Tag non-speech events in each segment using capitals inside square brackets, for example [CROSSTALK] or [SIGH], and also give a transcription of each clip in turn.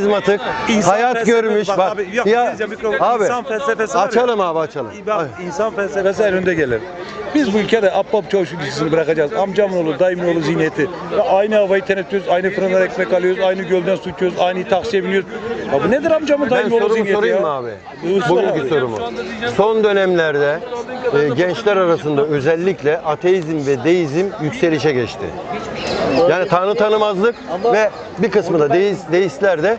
karizmatik, İnsan hayat felsefesi- görmüş. bak Bak, abi, yok, ya, mikrofon, abi insan felsefesi var ya. açalım abi açalım. Bak insan felsefesi en önde gelir. Biz bu ülkede ahbap çavuş ilişkisini bırakacağız. Amcamın oğlu, dayımın oğlu zihniyeti. Ve aynı havayı tenetiyoruz, aynı fırından ekmek alıyoruz, aynı gölden su içiyoruz, aynı taksiye biniyoruz. Ya bu nedir amcamın Ben dayımın oğlu sorumu zihniyeti sorayım ya? mı abi? Buyur sor Bugünkü abi. sorumu. Son dönemlerde e, gençler arasında özellikle ateizm ve deizm yükselişe geçti. Yani tanrı tanımazlık ve bir kısmı da deist, deistler de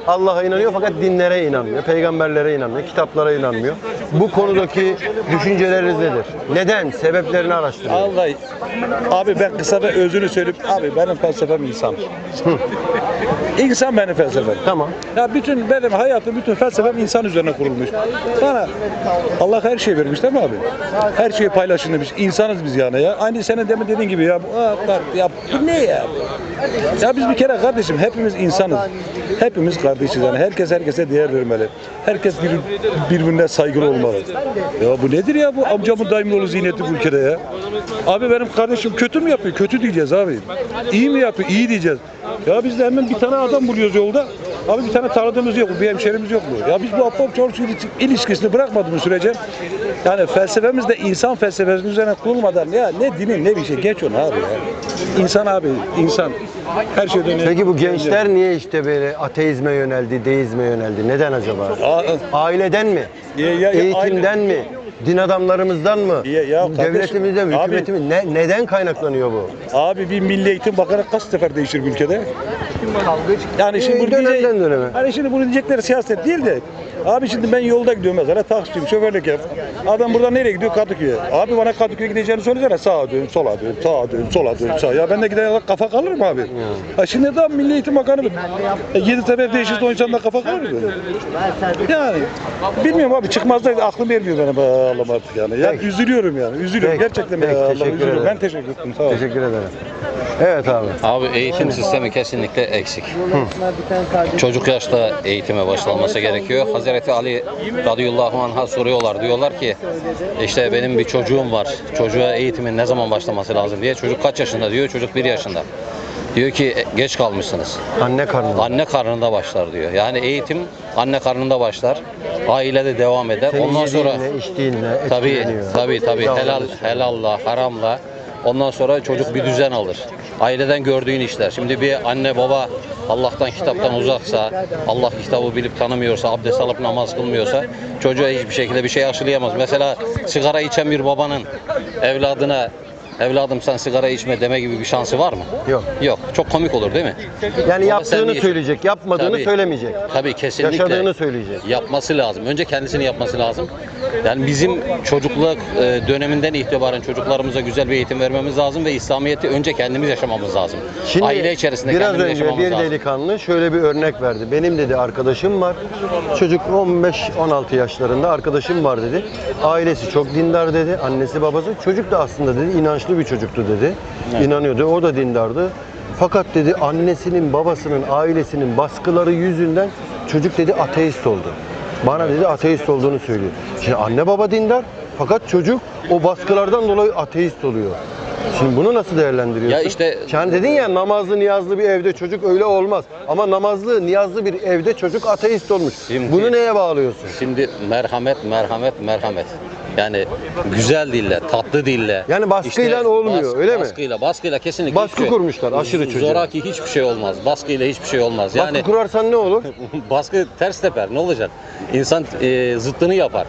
Allah'a inanıyor fakat dinlere inanmıyor, peygamberlere inanmıyor, kitaplara inanmıyor. Bu konudaki düşünceleriniz nedir? Neden? Sebeplerini araştırın. Vallahi abi ben kısa ve özünü söyleyip abi benim felsefem insan. insan benim felsefem. Tamam. Ya bütün benim hayatım, bütün felsefem insan üzerine kurulmuş. Bana Allah her şeyi vermiş değil mi abi? Her şeyi paylaşın demiş. İnsanız biz yani ya. Aynı senin demin dediğin gibi ya. Ya bu ne ya? Ya biz bir kere kardeşim hepimiz insanız. Hepimiz kardeşiz yani. Herkes herkese değer vermeli. Herkes bir, birbirine saygılı olmalı. Ya bu nedir ya bu amcamın dayımın oğlu zihniyeti bu ülkede ya? Abi benim kardeşim kötü mü yapıyor? Kötü diyeceğiz abi. İyi mi yapıyor? İyi diyeceğiz. Ya biz de hemen bir tane adam buluyoruz yolda. Abi bir tane tanıdığımız yok mu? Bir hemşerimiz yok mu? Ya biz bu ahbap çoluk ilişkisini bırakmadığımız sürece yani felsefemiz de insan felsefesi üzerine kurulmadan ya ne dinin ne bir şey geç onu abi ya. İnsan abi insan her şeyden önemli. Peki bu gençler niye işte böyle ateizme yöneldi, deizme yöneldi? Neden acaba? Aa, Aileden mi? Ya- ya- ya Eğitimden mi? Din adamlarımızdan mı? Ya- ya kardeşim, Devletimizden mi? mi? Ne, neden kaynaklanıyor bu? Abi bir milli eğitim bakanı kaç sefer değişir bu ülkede? Yani şimdi Ee, bunu dönemden diyecek- döneme. Hani şimdi bunu diyecekleri siyaset değil de Abi şimdi ben yolda gidiyorum mesela taksiyim, şoförlük yap. Adam buradan nereye gidiyor? Kadıköy'e. Abi bana Kadıköy'e gideceğini söylesene. Sağa dön, sola dön, sağa dön, sola dön, sağa. Ya ben de gider kafa kalır mı abi? Ha şimdi daha Milli Eğitim Bakanı e, 7 sefer değişirse o insan da kafa kalır mı? Yani bilmiyorum abi çıkmazda aklım vermiyor benim be Allah'ım artık yani. Ya Peki. üzülüyorum yani. Üzülüyorum Peki, gerçekten peki, ya Allah teşekkür üzülüyorum. ederim. Ben teşekkür ederim. Sağ ol. Teşekkür ederim. Evet abi. Abi eğitim sistemi kesinlikle eksik. Çocuk yaşta eğitime başlanması gerekiyor. Hazreti Ali radıyallahu anh'a soruyorlar. Diyorlar ki işte benim bir çocuğum var. Çocuğa eğitimin ne zaman başlaması lazım diye. Çocuk kaç yaşında diyor. Çocuk bir yaşında. Diyor ki "E, geç kalmışsınız. Anne karnında. Anne karnında başlar diyor. Yani eğitim anne karnında başlar. Ailede devam eder. Senin Ondan sonra yediğinle, içtiğinle Tabii etkileniyor. tabii tabii helal helalla haramla ondan sonra çocuk bir düzen alır. Aileden gördüğün işler. Şimdi bir anne baba Allah'tan kitaptan uzaksa, Allah kitabı bilip tanımıyorsa, abdest alıp namaz kılmıyorsa çocuğa hiçbir şekilde bir şey aşılayamaz. Mesela sigara içen bir babanın evladına evladım sen sigara içme deme gibi bir şansı var mı? Yok. Yok. Çok komik olur değil mi? Yani sen yaptığını niye- söyleyecek, yapmadığını Tabii. söylemeyecek. Tabii kesinlikle. Yaşadığını söyleyecek. Yapması lazım. Önce kendisini yapması lazım. Yani bizim çocukluk e, döneminden itibaren çocuklarımıza güzel bir eğitim vermemiz lazım ve İslamiyet'i önce kendimiz yaşamamız lazım. Şimdi Aile içerisinde biraz kendimiz önce yaşamamız bir lazım. delikanlı şöyle bir örnek verdi. Benim dedi arkadaşım var. Çocuk 15-16 yaşlarında arkadaşım var dedi. Ailesi çok dindar dedi. Annesi babası. Çocuk da aslında dedi inançlı bir çocuktu dedi. İnanıyordu. O da dindardı. Fakat dedi annesinin, babasının, ailesinin baskıları yüzünden çocuk dedi ateist oldu. Bana dedi ateist olduğunu söylüyor. Şimdi anne baba dindar fakat çocuk o baskılardan dolayı ateist oluyor. Şimdi bunu nasıl değerlendiriyorsun? Ya işte- Sen dedin ya namazlı niyazlı bir evde çocuk öyle olmaz. Ama namazlı niyazlı bir evde çocuk ateist olmuş. Şimdi- Bunu neye bağlıyorsun? Şimdi merhamet, merhamet, merhamet. Yani güzel dille, tatlı dille. Yani baskıyla olmuyor, öyle mi? Baskıyla, baskıyla kesinlikle. Baskı hiçbir şey- kurmuşlar aşırı çocuğa. Zoraki hiçbir şey olmaz. Baskıyla hiçbir şey olmaz. Yani Baskı kurarsan ne olur? [LAUGHS] baskı ters teper. Ne olacak? İnsan e, zıttını yapar.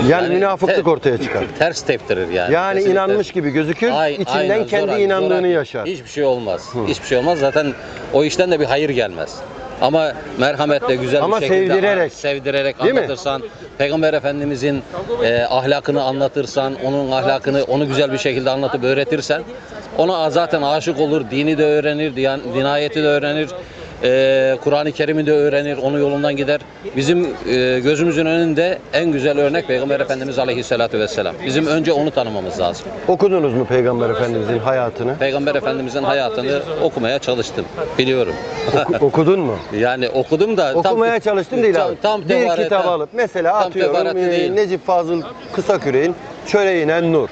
Yani, Yani münafıklık te- ortaya çıkar. [LAUGHS] Ters teptirir yani. Yani Kesinlikle. inanmış gibi gözükür, Ay- içinden aynen, kendi zoraki, inandığını zoraki. yaşar. Hiçbir şey olmaz. Hiçbir şey olmaz. Zaten o işten de bir hayır gelmez. Ama merhametle güzel Ama bir şekilde sevdirerek. sevdirerek Değil mi? anlatırsan, Peygamber Efendimizin e, ahlakını anlatırsan, onun ahlakını onu güzel bir şekilde anlatıp öğretirsen, ona zaten aşık olur, dini de öğrenir, diyan- dinayeti de öğrenir, e, Kur'an-ı Kerim'i de öğrenir, onun yolundan gider. Bizim e, gözümüzün önünde en güzel örnek Peygamber Efendimiz Aleyhisselatü Vesselam. Bizim önce onu tanımamız lazım. Okudunuz mu Peygamber Efendimizin hayatını? Peygamber Efendimizin hayatını okumaya çalıştım. Biliyorum. Oku- okudun mu? [LAUGHS] yani okudum da Okumaya tam, çalıştım değil tam, abi. Tam bir tevarete- kitap alıp mesela tam atıyorum e. Necip Fazıl Kısaküre'in Çöre inen Nur.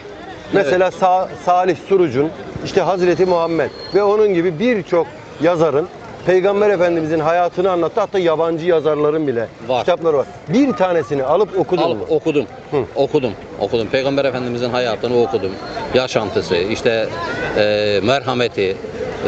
Mesela Sa- Salih Suruc'un işte Hazreti Muhammed ve onun gibi birçok yazarın Peygamber Efendimizin hayatını anlattı. Hatta yabancı yazarların bile Var. kitapları var. Bir tanesini alıp okudun mu? Alıp okudum. Hı. Okudum. Okudum. Peygamber Efendimizin hayatını okudum. Yaşantısı, işte e, merhameti,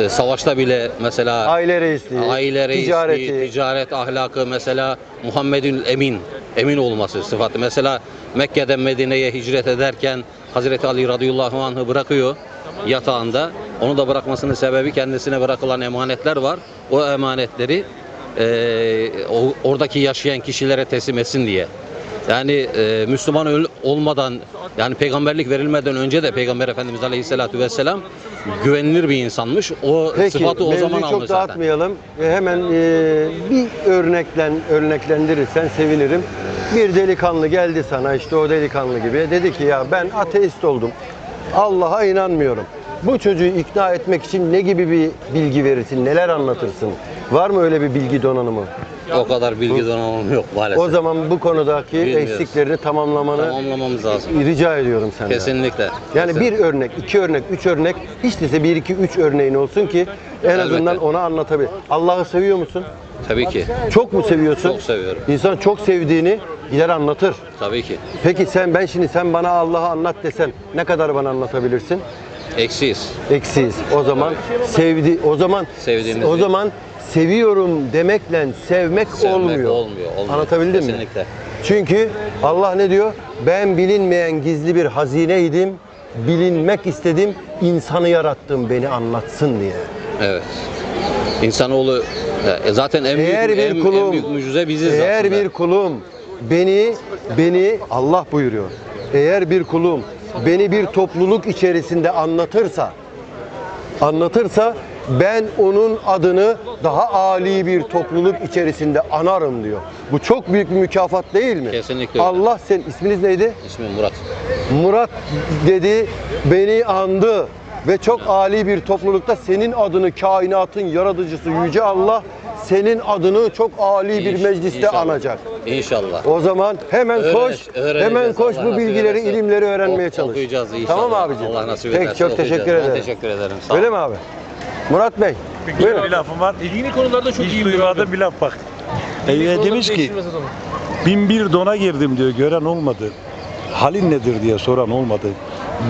e, savaşta bile mesela Aile reisliği, aile reisliği, ticareti. ticaret ahlakı mesela Muhammed'in emin, emin olması sıfatı. Mesela Mekke'den Medine'ye hicret ederken Hazreti Ali radıyallahu anh'ı bırakıyor yatağında. Onu da bırakmasının sebebi kendisine bırakılan emanetler var. O emanetleri o- oradaki yaşayan kişilere teslim etsin diye. Yani eee, Müslüman olmadan yani peygamberlik verilmeden önce de Peygamber Efendimiz Aleyhisselatü Vesselam güvenilir bir insanmış. O Peki, sıfatı o zaman çok almış zaten. dağıtmayalım. E, hemen e, bir örneklen örneklendirirsen sevinirim. Bir delikanlı geldi sana işte o delikanlı gibi. Dedi ki ya ben ateist oldum. Allah'a inanmıyorum. Bu çocuğu ikna etmek için ne gibi bir bilgi verirsin, neler anlatırsın? Var mı öyle bir bilgi donanımı? O kadar bilgi donanımım yok maalesef. O zaman bu konudaki Bilmiyoruz. eksiklerini tamamlamanı Tamamlamamız lazım. rica ediyorum senden. Kesinlikle. Yani Kesin- bir örnek, iki örnek, üç örnek, hiç değilse bir, iki, üç örneğin olsun ki en Elbette. azından ona anlatabilir. Allah'ı seviyor musun? Tabii ki. Çok mu seviyorsun? Çok seviyorum. İnsan çok sevdiğini gider anlatır. Tabii ki. Peki sen ben şimdi sen bana Allah'ı anlat desem ne kadar bana anlatabilirsin? Eksiyiz. Eksiyiz. O zaman sevdi o zaman Sevdiğimiz o bir- zaman seviyorum demekle sevmek, Sevmek olmuyor. olmuyor, olmuyor. Anlatabildim mi? Kesinlikle. Çünkü Allah ne diyor? Ben bilinmeyen gizli bir hazineydim. Bilinmek istedim. insanı yarattım beni anlatsın diye. Evet. İnsanoğlu e, zaten en büyük, Eğer bir en, en kulum büyük mucize biziz eğer aslında. bir kulum beni beni Allah buyuruyor. Eğer bir kulum beni bir topluluk içerisinde anlatırsa anlatırsa ben onun adını daha âli bir topluluk içerisinde anarım diyor. Bu çok büyük bir mükafat değil mi? Kesinlikle öyle. Allah sen isminiz neydi? İsmim Murat. Murat dedi beni andı ve çok âli bir toplulukta senin adını kainatın yaratıcısı yüce Allah senin adını çok âli bir İnş- mecliste inşallah. anacak. İnşallah. O zaman hemen koş, öğreneceğiz. hemen koş Allah bu nasip bilgileri, ederse. ilimleri öğrenmeye Ok- çalış. Okuyacağız inşallah. Tamam abicim? Allah nasip Peki ederse çok okuyacağız. teşekkür Ben ederim. teşekkür ederim. Sağ Öyle olun. mi abi? Murat Bey. Bir Buyurun. lafım var. Dini konularda çok Hiç iyi duymadığım bir laf bak. Ee, demiş ki bin bir dona girdim diyor gören olmadı. Halin nedir diye soran olmadı.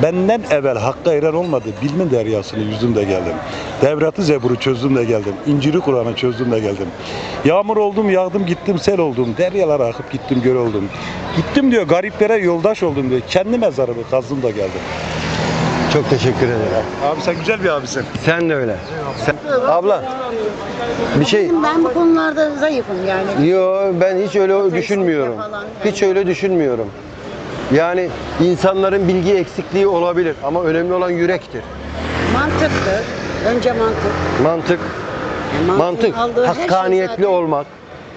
Benden evvel hakka eren olmadı. Bilme deryasını yüzdüm de geldim. Devratı zeburu çözdüm de geldim. İnciri Kur'an'ı çözdüm de geldim. Yağmur oldum, yağdım, gittim, sel oldum. Deryalara akıp gittim, göl oldum. Gittim diyor, gariplere yoldaş oldum diyor. Kendi mezarımı kazdım da geldim. Çok teşekkür ederim. Abi sen güzel bir abisin. Sen de öyle. Sen... Abla bir şey Ben bu konularda zayıfım yani. Yo ben hiç öyle düşünmüyorum. falan. Hiç öyle düşünmüyorum. Yani insanların bilgi eksikliği olabilir ama önemli olan yürektir. Mantıktır. Önce mantık. Mantık, Yani mantığın mantık, aldığı her şey hakkaniyetli zaten- olmak.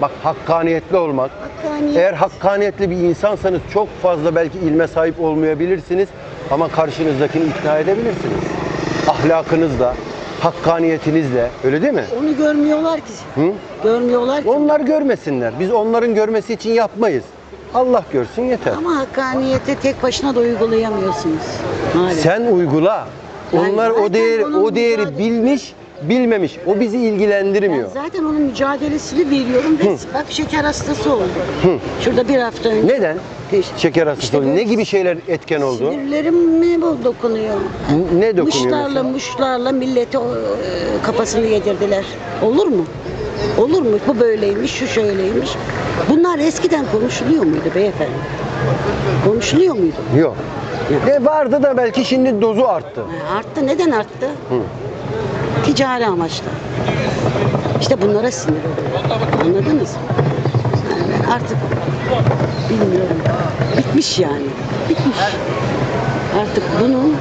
Bak hakkaniyetli olmak. Hakkaniyet. Eğer hakkaniyetli bir insansanız çok fazla belki ilme sahip olmayabilirsiniz ama karşınızdakini ikna edebilirsiniz. Ahlakınızla, hakkaniyetinizle öyle değil mi? Onu görmüyorlar ki. Hı? Görmüyorlar ki. Onlar görmesinler. Biz onların görmesi için yapmayız. Allah görsün yeter. Ama hakkaniyeti tek başına da uygulayamıyorsunuz. Maalesef. Sen uygula. Yani Onlar o zaten değeri o değeri mücadele- bilmiş, bilmemiş. O bizi Ben ilgilendirmiyor. zaten onun mücadelesini veriyorum ve bak şeker hastası oldu. Şurada bir hafta önce. Neden? İşte- Şeker hastası İşte oldu. Ne gibi şeyler etken oldu? Sinirlerim bu dokunuyor? N- Ne dokunuyor Muşlarla mesela? muşlarla millete o, e, kafasını yedirdiler. Olur mu? Olur mu? Bu böyleymiş, şu şöyleymiş. Bunlar eskiden konuşuluyor muydu beyefendi? Konuşuluyor muydu? Yok. Ne vardı da belki şimdi dozu arttı. Ha, Arttı. Neden arttı? Ticari amaçla. İşte bunlara sinir oluyor. Anladınız mı? Yani artık bilmiyorum. Bitmiş yani. Bitmiş. Artık bunun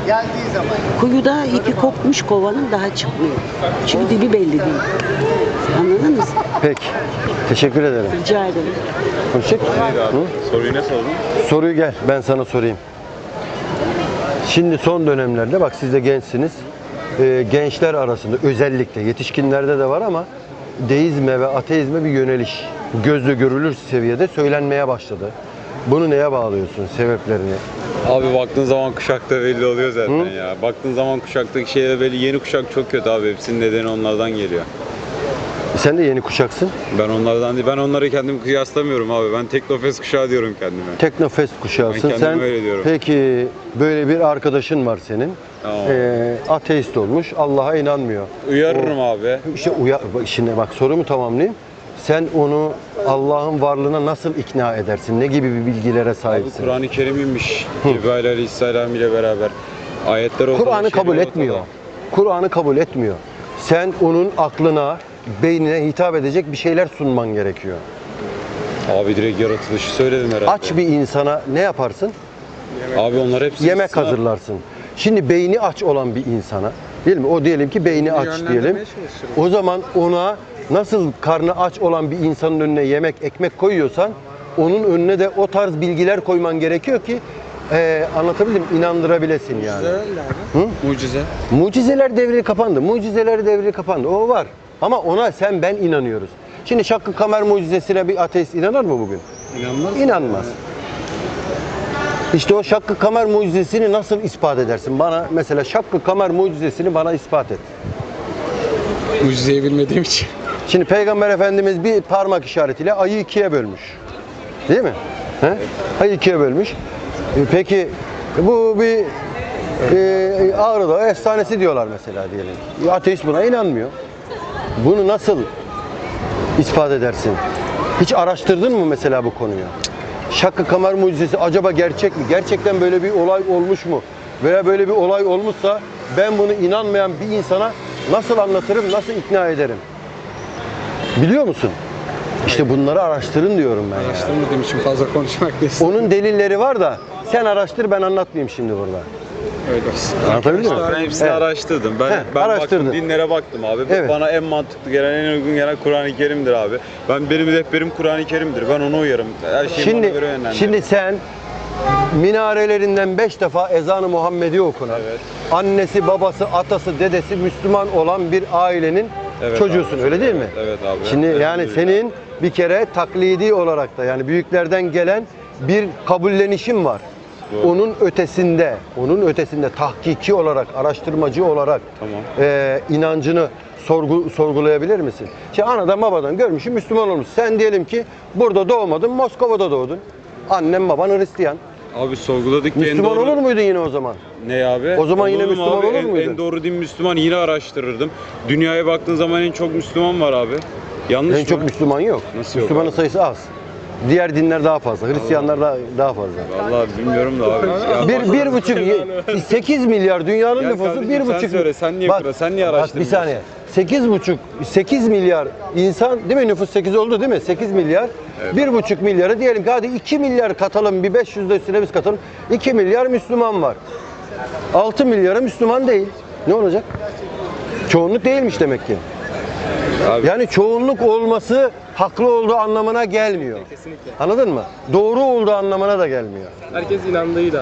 kuyuda ipi kopmuş kovanın daha çıkmıyor. Çünkü dibi belli değil. Anladınız mı? Peki. Teşekkür ederim. Rica ederim. Hı? Soruyu ne sordun? Soruyu gel ben sana sorayım. Şimdi son dönemlerde bak siz de gençsiniz. Ee, gençler arasında özellikle yetişkinlerde de var ama deizme ve ateizme bir yöneliş gözle görülür seviyede söylenmeye başladı. Bunu neye bağlıyorsun sebeplerini? Abi baktığın zaman kuşakta belli oluyor zaten Hı? ya. Baktığın zaman kuşaktaki şeyler belli. Yeni kuşak çok kötü abi. Hepsinin nedeni onlardan geliyor. Sen de yeni kuşaksın. Ben onlardan değil. Ben onları kendim kıyaslamıyorum abi. Ben Teknofest kuşağı diyorum kendime. Teknofest kuşağısın. Ben kendime Sen öyle diyorum. peki böyle bir arkadaşın var senin. Tamam. Ee, ateist olmuş. Allah'a inanmıyor. Uyarırım abi. İşte uya, bak şimdi bak sorumu tamamlayayım. Sen onu Allah'ın varlığına nasıl ikna edersin? Ne gibi bir bilgilere Abi sahipsin? Kur'an-ı Kerim inmiş. Cebrail Aleyhisselam ile beraber. Ayetler ortada. Kur'an'ı kabul şeyler etmiyor. Kur'an'ı kabul etmiyor. Sen onun aklına, beynine hitap edecek bir şeyler sunman gerekiyor. Abi direkt yaratılışı söyledim herhalde. Aç bir insana ne yaparsın? Abi onlar hepsi Yemek sınav- hazırlarsın. Şimdi beyni aç olan bir insana, değil mi? O diyelim ki beyni aç diyelim. O zaman ona nasıl karnı aç olan bir insanın önüne yemek, ekmek koyuyorsan onun önüne de o tarz bilgiler koyman gerekiyor ki eee anlatabildim inandırabilesin yani. Mucize. Mucizeler devri kapandı. Mucizeler devri kapandı. O var. Ama ona sen ben inanıyoruz. Şimdi Şakkı Kamer mucizesine bir ateist inanır mı bugün? İnanmaz. İnanmaz. İşte o Şakkı Kamer mucizesini nasıl ispat edersin? Bana mesela Şakkı Kamer mucizesini bana ispat et. Mucizeyi bilmediğim için. Şimdi Peygamber Efendimiz bir parmak işaretiyle ayı ikiye bölmüş. Değil mi? He? Ayı ikiye bölmüş. E, Peki bu bir e, Ağrı efsanesi diyorlar mesela diyelim. E, Ateist buna inanmıyor. Bunu nasıl ispat edersin? Hiç araştırdın mı mesela bu konuyu? Şakkı Kamer mucizesi acaba gerçek mi? Gerçekten böyle bir olay olmuş mu? Veya böyle bir olay olmuşsa ben bunu inanmayan bir insana nasıl anlatırım, nasıl ikna ederim? Biliyor musun? İşte bunları araştırın diyorum ben. Araştırmadığım için fazla konuşmak istemiyorum. Onun delilleri var da sen araştır ben anlatmayayım şimdi burada. Öyle olsun. Anlatabildim mi? Ben hepsini Evet. araştırdım. Ben Heh, ben araştırdın. baktım, dinlere baktım abi. Evet. Bana en mantıklı gelen, en uygun gelen Kur'an-ı Kerim'dir abi. Ben benim rehberim Kur'an-ı Kerim'dir. Ben ona uyarım. Her şeyi bana Şimdi göre yönlendiririm. şimdi sen minarelerinden beş defa ezanı Muhammedi okunan, Evet. annesi, babası, atası, dedesi Müslüman olan bir ailenin Evet çocuğusun abi. öyle değil mi? Evet abi. Şimdi Evet, yani elhamdülillah. senin bir kere taklidi olarak da yani büyüklerden gelen bir kabullenişin var. Doğru. Onun ötesinde, onun ötesinde tahkiki olarak, araştırmacı olarak Tamam. e, inancını sorgu, sorgulayabilir misin? Şimdi anadan babadan görmüşsün Müslüman olmuş. Sen diyelim ki burada doğmadın, Moskova'da doğdun. Annen baban Hristiyan. Abi sorguladık Müslüman doğru... olur muydun yine o zaman? Ne abi? O zaman yine Olurdum Müslüman abi. olur En- muydun? En, doğru din Müslüman yine araştırırdım. Dünyaya baktığın zaman en çok Müslüman var abi. Yanlış en mı? çok Müslüman yok. Nasıl yok Müslümanın abi? sayısı az. Diğer dinler daha fazla. Hristiyanlar daha, daha fazla. Vallahi bilmiyorum da abi. Ya Bir, bir buçuk, 8 [LAUGHS] milyar dünyanın Ya nüfusu kardeşim bir sen buçuk. söyle, sen niye kura- sen niye bak bir araştırmıyorsun? saniye. 8 buçuk, 8 milyar insan değil mi? Nüfus 8 oldu değil mi? 8 milyar. Bir buçuk milyarı diyelim ki hadi 2 milyar katalım, bir 500 de üstüne biz katalım. 2 milyar Müslüman var. 6 milyarı Müslüman değil. Ne olacak? Çoğunluk değilmiş demek ki. Abi- Yani çoğunluk olması haklı olduğu anlamına gelmiyor. Kesinlikle. Anladın mı? Doğru olduğu anlamına da gelmiyor. Herkes inandığıyla.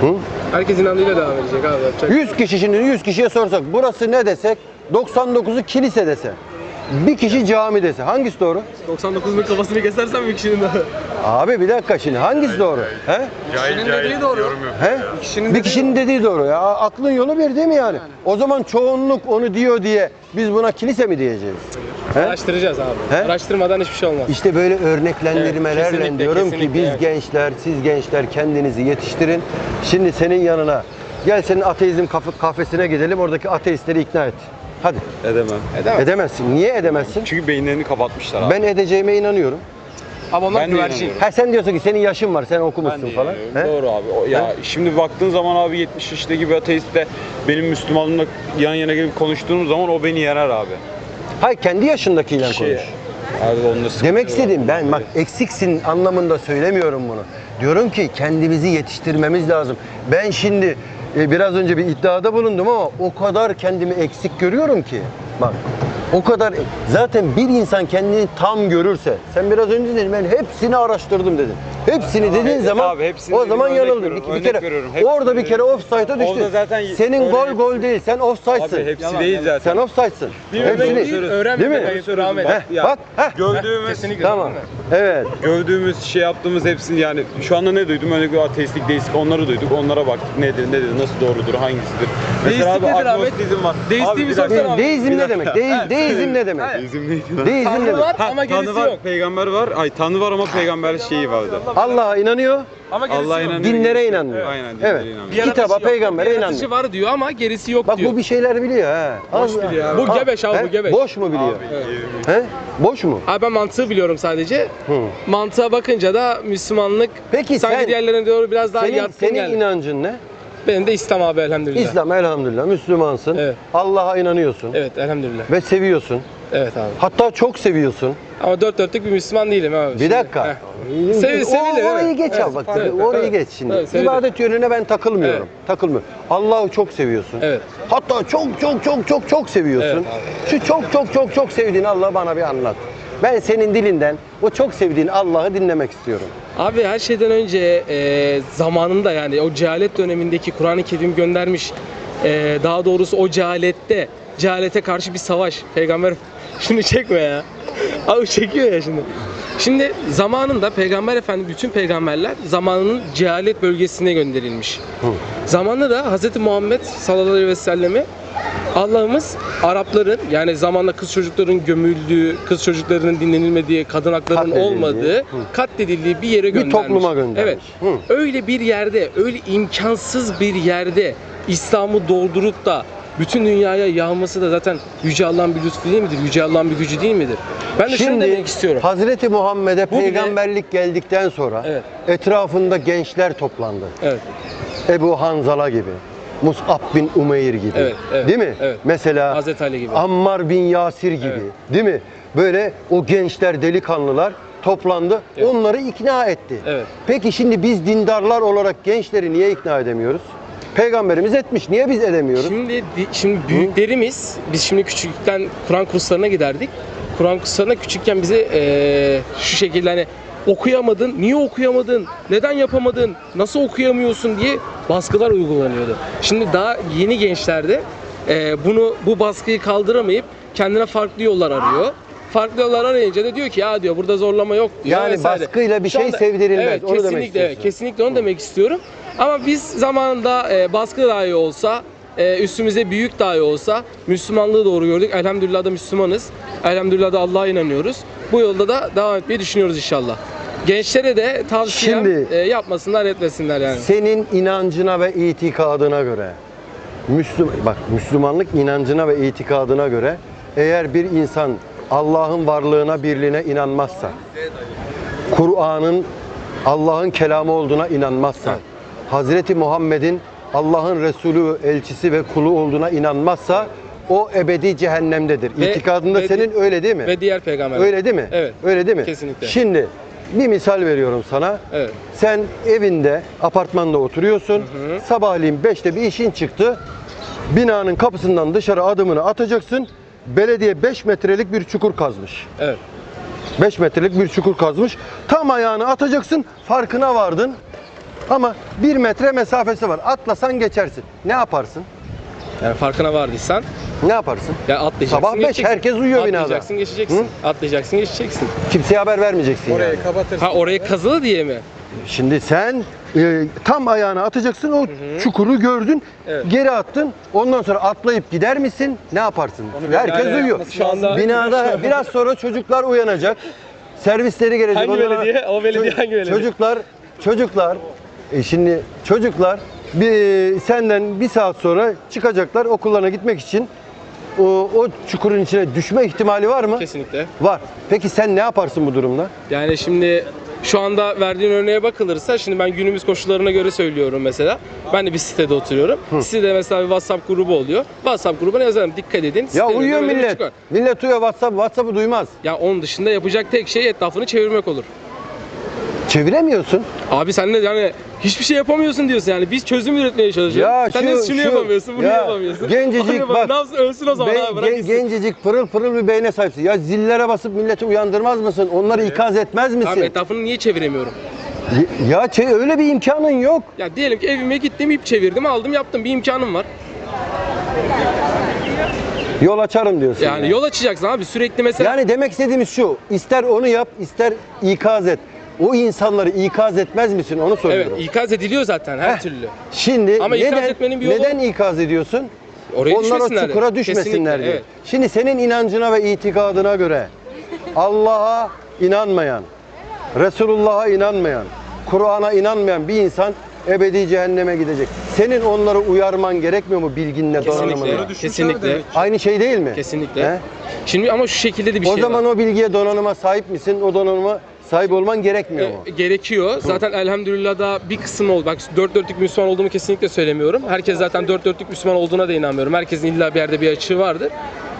Hı? Herkes inandığıyla devam edecek abi. Yapacak. 100 kişi şimdi 100 kişiye sorsak burası ne desek 99'u kilise dese. Bir kişi cami dese. Hangisi doğru? 99'un kafasını kesersen bir kişinin de. Abi bir dakika şimdi hangisi doğru? He? Kişinin dediği doğru. He? Kişinin bir kişinin dediği doğru. Ya aklın yolu bir değil mi yani? O zaman çoğunluk onu diyor diye biz buna kilise mi diyeceğiz? He? Araştıracağız abi. He? Araştırmadan hiçbir şey olmaz. İşte böyle örneklendirmelerle Evet, kesinlikle, diyorum ki kesinlikle, biz evet. gençler, siz gençler kendinizi yetiştirin. Şimdi senin yanına gel senin ateizm kafe- kafesine gidelim oradaki ateistleri ikna et. Hadi. Edemem. Edemezsin. Niye edemezsin? Çünkü beyinlerini kapatmışlar abi. Ben edeceğime inanıyorum. Abi onlar Ben de güvercin. inanıyorum. Ha sen diyorsun ki senin yaşın var, sen okumuşsun de falan. inanıyorum. He? Doğru abi. O, ya He? şimdi baktığın zaman abi 70 yaşındaki bir ateistle benim Müslümanımla yan yana gelip konuştuğumuz zaman o beni yener abi. Hayır kendi yaşındakiyle Şey, konuş. Abi onda sıkıntı Demek istediğim ben bak eksiksin anlamında söylemiyorum bunu. Diyorum ki kendimizi yetiştirmemiz lazım. Ben şimdi e, biraz önce bir iddiada bulundum ama o kadar kendimi eksik görüyorum ki. Bak o kadar zaten bir insan kendini tam görürse sen biraz önce dedin ben hepsini araştırdım dedin. Hepsini dediğin evet zaman abi, hepsini o zaman yanıldın. Bir, bir kere. Hepsini orada bir kere offside'a düştün. Zaten Senin öyle gol hepsi- gol değil. Sen offside'sın. Abi hepsi değil zaten. Sen offside'sın. Değil Hepsini-? Değil, öğrenme. Değil mi? Kayıt rahmet. Heh, Ya, bak, heh. Gördüğümüz, Kesinlikle. Tamam. Evet. gördüğümüz, şey yaptığımız hepsini yani şu anda ne duydum? Örnek bir ateistlik, deistlik onları duyduk. Onlara baktık. Nedir, nedir, nasıl doğrudur, hangisidir? Mesela abi Deistlik nedir Ahmet? agnostizm var. Deistliği bir bir sorsana abi. Deizm bir ne demek? Dei- Evet. Deizm ne demek? Deizm neydi lan? Deizm ne Tanrı demek? var ama gerisi tanrı var, yok. peygamber var. Ay tanrı var ama peygamber şeyi vardı. Allah'a inanıyor, Ama gerisi Allah yok. inanıyor. dinlere gerisi- inanmıyor. Aynen dinlere Evet. yaratıcı Kitaba, yok, peygambere yaratıcı inanmıyor. var diyor ama gerisi yok Bak diyor. bu bir şeyler biliyor ha. Az- biliyor abi. Bu gebeş abi, bu gebeş. Boş mu biliyor? He? Boş mu? Abi ben mantığı biliyorum sadece. Hı. Mantığa bakınca da Müslümanlık Peki sanki sen- diğerlerine doğru biraz daha Senin, yatkın senin geldi. inancın ne? Benim de İslam abi elhamdülillah. İslam elhamdülillah Müslümansın. Evet. Allah'a inanıyorsun Evet elhamdülillah. ve seviyorsun. Evet abi. Hatta çok seviyorsun. Ama dört dörtlük bir Müslüman değilim abi. Bir dakika. O- Sevi- sevilir, orayı evet. geç Evet, al bak. evet, orayı evet. geç şimdi. Evet, sevilir. İbadet yönüne ben takılmıyorum. Evet. Takılmıyorum. Allah'ı çok seviyorsun. Evet. Hatta çok çok çok çok çok seviyorsun. Şu çok çok çok çok sevdiğin Allah'ı bana bir anlat. Ben senin dilinden o çok sevdiğin Allah'ı dinlemek istiyorum. Abi her şeyden önce e, zamanında yani o cehalet dönemindeki Kur'an-ı Kerim göndermiş. e, daha doğrusu o cehalette, cehalete karşı bir savaş. Peygamber [LAUGHS] şunu çekme ya. Abi çekiyor ya şimdi. Şimdi zamanında Peygamber Efendi bütün peygamberler zamanının cehalet bölgesine gönderilmiş. Zamanında da Hz. Muhammed sallallahu aleyhi ve sellemi Allah'ımız Arapların yani zamanla kız çocukların gömüldüğü, kız çocuklarının dinlenilmediği, kadın haklarının Katledildiği, olmadığı, hı. katledildiği bir yere Bir göndermiş. topluma göndermiş. Evet. Hı. Öyle bir yerde, öyle imkansız bir yerde İslam'ı doldurup da bütün dünyaya yağması da zaten Yüce Allah'ın bir lütfu değil midir? Yüce Allah'ın bir gücü değil midir? Ben de şunu demek istiyorum. Hazreti Muhammed'e Bu bile- peygamberlik geldikten sonra Evet. etrafında gençler toplandı. Evet. Ebu Hanzala gibi, Mus'ab bin Umeyr gibi. Evet, evet, Değil mi? evet. Mesela Hazreti Ali gibi. Ammar bin Yasir gibi. Evet. Değil mi? Böyle o gençler, delikanlılar toplandı. Evet. Onları ikna etti. Evet. Peki şimdi biz dindarlar olarak gençleri niye ikna edemiyoruz? Peygamberimiz etmiş. Niye biz edemiyoruz? Şimdi di- şimdi büyüklerimiz biz şimdi küçükten Kur'an kurslarına giderdik. Kur'an kurslarına küçükken bize eee, şu şekilde hani okuyamadın, niye okuyamadın, neden yapamadın, nasıl okuyamıyorsun diye baskılar uygulanıyordu. Şimdi daha yeni gençlerde eee, bunu bu baskıyı kaldıramayıp kendine farklı yollar arıyor. Farklı yollar arayınca da diyor ki ya diyor burada zorlama yok diyor. Yani vesaire. baskıyla bir Şu şey sevdirilmez. Evet, Onu demek kesinlikle, istiyorsun. evet, kesinlikle onu demek istiyorum. Ama biz zamanında e, baskı dahi olsa, e, üstümüze büyük dahi olsa Müslümanlığı doğru gördük. Elhamdülillah da Müslümanız. Elhamdülillah da Allah'a inanıyoruz. Bu yolda da devam etmeyi düşünüyoruz inşallah. Gençlere de tavsiyem Şimdi- e, yapmasınlar etmesinler yani. Senin inancına ve itikadına göre Müslüm bak Müslümanlık inancına ve itikadına göre eğer bir insan Allah'ın varlığına, birliğine inanmazsa, Kur'an'ın Allah'ın kelamı olduğuna inanmazsa, Hazreti Muhammed'in Allah'ın Resulü, elçisi ve kulu olduğuna inanmazsa o ebedi cehennemdedir. Ve- İtikadında ve- senin öyle değil mi? Ve diğer peygamber. Öyle değil mi? Evet. Öyle değil mi? Kesinlikle. Şimdi bir misal veriyorum sana. Evet. Sen evinde, apartmanda oturuyorsun. Sabahleyin 5'te bir işin çıktı. Binanın kapısından dışarı adımını atacaksın. Belediye 5 metrelik bir çukur kazmış. Evet. 5 metrelik bir çukur kazmış. Tam ayağını atacaksın. Farkına vardın. Ama 1 metre mesafesi var. Atlasan geçersin. Ne yaparsın? Yani farkına vardıysan Ne yaparsın? ya atlayacaksın. Sabah beş, geçeceksin. herkes uyuyor binada. Atlayacaksın, geçeceksin. Atlayacaksın, geçeceksin. Kimseye haber vermeyeceksin yani. Ha orayı kazılı diye mi? Şimdi sen e, tam ayağını atacaksın o çukuru gördün Evet. geri attın ondan sonra atlayıp gider misin ne yaparsın? Herkes yani uyuyor. şu anda- Binada biraz sonra çocuklar uyanacak. Servisleri gelecek. Hangi Onlara- belediye? O belediye hangi belediye? Çocuklar çocuklar e şimdi çocuklar bir senden bir saat sonra çıkacaklar okullarına gitmek için o, o çukurun içine düşme ihtimali var mı? Kesinlikle. Var. Peki sen ne yaparsın bu durumda? Yani şimdi şu anda verdiğin örneğe bakılırsa şimdi ben günümüz koşullarına göre söylüyorum mesela. Ben de bir sitede oturuyorum. Sitede mesela bir WhatsApp grubu oluyor. WhatsApp grubuna yazarım dikkat edin. Ya sitenin uyuyor millet. çıkar. Millet uyuyor WhatsApp. WhatsApp'ı duymaz. Ya onun dışında yapacak tek şey etrafını çevirmek olur. Çeviremiyorsun. Abi sen de yani hiçbir şey yapamıyorsun diyorsun yani. Biz çözüm üretmeye çalışıyoruz. Ya sen şu- de şunu şu- yapamıyorsun, bunu ya yapamıyorsun. gencecik yapamıyorsun. bak. Ne yapsın ölsün o zaman Be- abi bırak gen- gitsin. gencecik pırıl pırıl bir beyne sahipsin. Ya zillere basıp milleti uyandırmaz mısın? Onları ikaz etmez misin? Abi etrafını niye çeviremiyorum? Ya çe- öyle bir imkanın yok. Ya diyelim ki evime gittim ip çevirdim aldım yaptım bir imkanım var. Yol açarım diyorsun. Yani yol açacaksın abi sürekli mesela. Yani demek istediğimiz şu. ister onu yap, ister ikaz et. O insanları ikaz etmez misin onu Evet, soruyorum. ikaz ediliyor zaten her Heh. türlü. Şimdi Ama ikaz neden, etmenin bir yolu- neden ikaz ediyorsun? Oraya Onlar o düşmesinler. çukura düşmesinler Kesinlikle, diye. evet. Şimdi senin inancına ve itikadına göre Allah'a inanmayan, Resulullah'a inanmayan, Kur'an'a inanmayan bir insan ebedi cehenneme gidecek. Senin onları uyarman gerekmiyor mu bilginle, donanımına? Kesinlikle. Aynı şey değil mi? Kesinlikle. He? Şimdi ama şu şekilde de bir o şey zaman var. o bilgiye, donanıma sahip misin? O donanıma sahip olman gerekmiyor mu? E, gerekiyor. Zaten elhamdülillah da bir kısım oldu. Bak dört dörtlük Müslüman olduğumu kesinlikle söylemiyorum. Herkes zaten dört dörtlük Müslüman olduğuna da inanmıyorum. Herkesin illa bir yerde bir açığı vardır.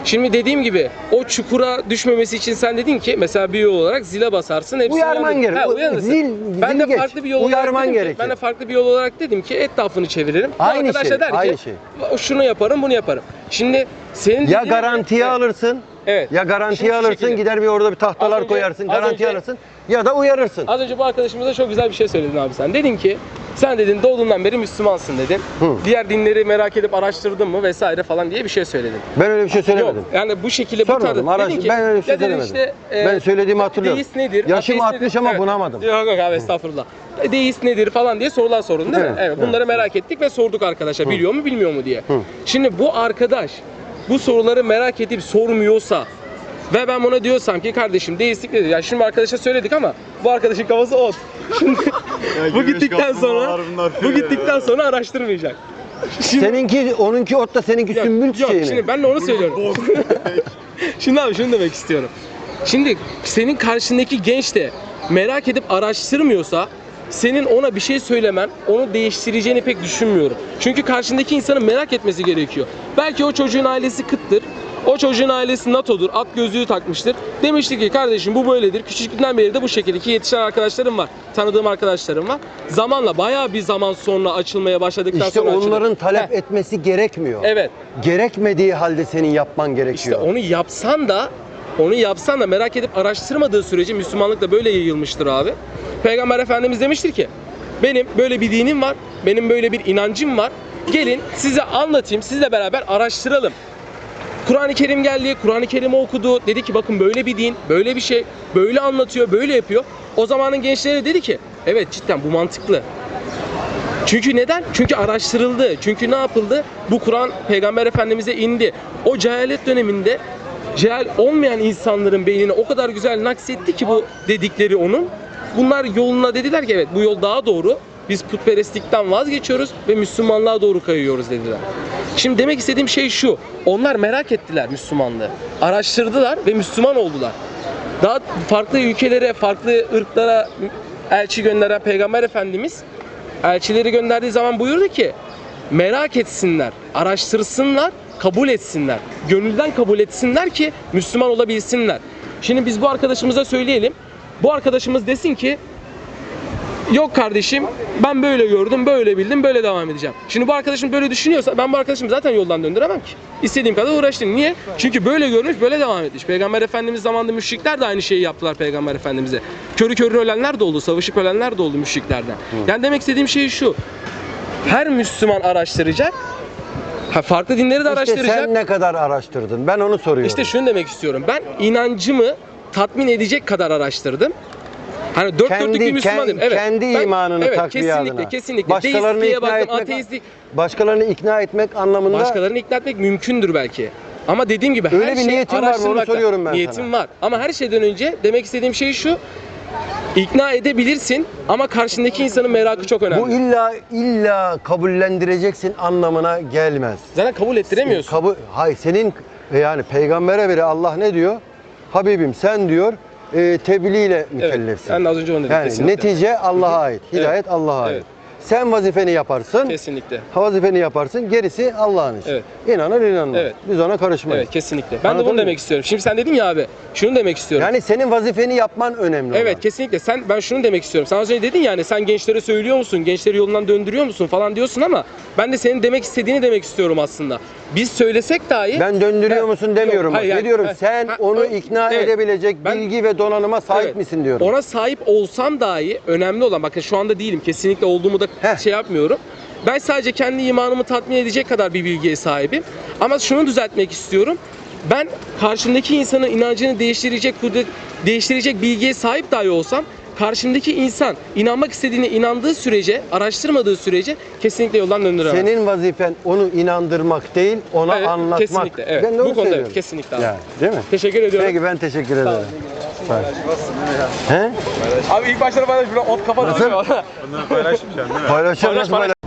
Şimdi dediğim gibi o çukura düşmemesi için sen dedin ki mesela bir yol olarak zile basarsın. Hepsini Uyarman gerek. Ha, uyanırsın. Zil- ben zili de geç. farklı bir yol Uyarman olarak dedim ki, gerekir. ben de farklı bir yol olarak dedim ki etrafını çeviririm. Aynı arkadaş şey, der ki aynı şey. şunu yaparım bunu yaparım. Şimdi senin Ya dediğin- garantiye alırsın, Evet. ya garantiye şu alırsın, şekilde. gider bir orada bir tahtalar önce- koyarsın, az garantiye önce- alırsın ya da uyarırsın. Az önce bu arkadaşımıza çok güzel bir şey söyledin abi sen. Dedin ki sen dedin doğduğundan beri Müslümansın dedin. Hı. Diğer dinleri merak edip araştırdın mı vesaire falan diye bir şey söyledin. Ben öyle bir şey söylemedim. Yok yani bu şekilde bu Sormadım, tarzda araş- dedin ki ben öyle bir şey ya dedin söylemedim. e, Ben söylediğimi hatırlıyorum. Deist nedir? Yaşım ateist 60 nedir? ama Evet. bunamadım. Yok yok abi estağfurullah. Deist nedir falan diye sorular sorun değil mi? Evet, Evet. Bunları merak ettik ve sorduk arkadaşa biliyor mu bilmiyor mu diye. Şimdi bu arkadaş bu soruları merak edip sormuyorsa ve ben buna diyorsam ki kardeşim deistlik nedir? Ya şimdi arkadaşa söyledik ama bu arkadaşın kafası ot. [LAUGHS] Şimdi bu gittikten sonra bu gittikten sonra araştırmayacak. Şimdi, Seninki, onunki ot da seninki Yok, sümbül yok, çiçeği mi? Şimdi ben de onu söylüyorum. [LAUGHS] şimdi abi şunu demek istiyorum. Şimdi senin karşındaki genç de merak edip araştırmıyorsa senin ona bir şey söylemen onu değiştireceğini pek düşünmüyorum. Çünkü karşındaki insanın merak etmesi gerekiyor. Belki o çocuğun ailesi kıttır. O çocuğun ailesi NATO'dur, at gözlüğü takmıştır. Demişti ki kardeşim bu böyledir. Küçüklükten beri de bu şekilde ki yetişen arkadaşlarım var. Tanıdığım arkadaşlarım var. Zamanla bayağı bir zaman sonra açılmaya başladıktan İşte sonra açılır. onların talep Heh, etmesi gerekmiyor. Evet. Gerekmediği halde senin yapman İşte gerekiyor. onu yapsan da onu yapsan da merak edip araştırmadığı sürece Müslümanlık da böyle yayılmıştır abi. Peygamber Efendimiz demiştir ki benim böyle bir dinim var, benim böyle bir inancım var. Gelin size anlatayım, sizle beraber araştıralım. Kur'an-ı Kerim geldi, Kur'an-ı Kerim'i okudu. Dedi ki bakın böyle bir din, böyle bir şey, böyle anlatıyor, böyle yapıyor. O zamanın gençleri dedi ki evet cidden bu mantıklı. Çünkü neden? Çünkü araştırıldı. Çünkü ne yapıldı? Bu Kur'an Peygamber Efendimiz'e indi. O cehalet döneminde cehal olmayan insanların beynine o kadar güzel naksetti ki bu dedikleri onun. Bunlar yoluna dediler ki evet bu yol daha doğru. Biz putperestlikten vazgeçiyoruz ve Müslümanlığa doğru kayıyoruz dediler. Şimdi demek istediğim şey şu. Onlar merak ettiler Müslümanlığı. Araştırdılar ve Müslüman oldular. Daha farklı ülkelere, farklı ırklara elçi gönderen Peygamber Efendimiz elçileri gönderdiği zaman buyurdu ki merak etsinler, araştırsınlar, kabul etsinler. Gönülden kabul etsinler ki Müslüman olabilsinler. Şimdi biz bu arkadaşımıza söyleyelim. Bu arkadaşımız desin ki Yok kardeşim ben böyle gördüm, böyle bildim, böyle devam edeceğim. Şimdi bu arkadaşım böyle düşünüyorsa ben bu arkadaşımı zaten yoldan döndüremem ki. İstediğim kadar uğraştım. Niye? Çünkü böyle görmüş, böyle devam etmiş. Peygamber Efendimiz zamanında müşrikler de aynı şeyi yaptılar Peygamber Efendimiz'e. Körü körüne ölenler de oldu, savaşıp ölenler de oldu müşriklerden. Yani demek istediğim şey şu. Her Müslüman araştıracak. Ha, farklı dinleri de İşte araştıracak. sen ne kadar araştırdın? Ben onu soruyorum. İşte şunu demek istiyorum. Ben inancımı tatmin edecek kadar araştırdım. Hani dört kendi, dörtlük bir Müslüman ken- değilim. Evet. kendi Ben- imanını evet, takviye kesinlikle, adına. Kesinlikle. Başkalarını Deistliğe ikna baktım, etmek, ateistlik. başkalarını ikna etmek anlamında Başkalarını ikna etmek mümkündür belki. Ama dediğim gibi Öyle her bir şey niyetin var mı? Onu soruyorum ben Niyetim sana. var. Ama her şeyden önce demek istediğim şey şu. İkna edebilirsin ama karşındaki insanın merakı çok önemli. bu illa illa kabullendireceksin anlamına gelmez. Zaten kabul ettiremiyorsun. Kabul, hayır senin yani peygambere bile Allah ne diyor? Habibim sen diyor e, tebliğ ile evet. mükellefsin. Ben de az önce onu dedim. yani netice Allah'a ait. Hidayet Allah'a ait. Evet. Sen vazifeni yaparsın. Kesinlikle. Vazifeni yaparsın. Gerisi Allah'ın işi. Evet. İnanır inanmaz. Evet. Biz ona karışmayız. Evet kesinlikle. Ben de Anladın bunu mı? demek istiyorum. Şimdi sen dedin ya abi. Şunu demek istiyorum. Yani senin vazifeni yapman önemli Evet olan. kesinlikle. Sen ben şunu demek istiyorum. Sen az önce dedin yani sen gençlere söylüyor musun? Gençleri yolundan döndürüyor musun falan diyorsun ama ben de senin demek istediğini demek istiyorum aslında. Biz söylesek dahi Ben döndürüyor musun demiyorum. yok, bak. hayır, ne yani- diyorum? ha, Sen ha, onu o- ikna evet. edebilecek Ben- bilgi ve donanıma sahip Evet. misin diyorum. Ona sahip olsam dahi önemli olan bakın şu anda değilim. Kesinlikle olduğumu da Heh. şey yapmıyorum. Ben sadece kendi imanımı tatmin edecek kadar bir bilgiye sahibim. Ama şunu düzeltmek istiyorum. Ben karşımdaki insanın inancını değiştirecek kudret, değiştirecek bilgiye sahip dahi olsam karşımdaki insan inanmak istediğine inandığı sürece, araştırmadığı sürece kesinlikle yoldan döndüremez. Senin vazifen onu inandırmak değil, ona Evet, anlatmak. kesinlikle, evet. Ben Bu doğru konuda söylüyorum. evet, kesinlikle abi. Yani, değil mi? Teşekkür ediyorum. Peki ben teşekkür ederim. Sağ ol. He? Abi ilk başta bana şurada ot kafa Nasıl? Onları paylaşmayacağım değil mi? Paylaşacağım Paylaş, nasıl paylaş?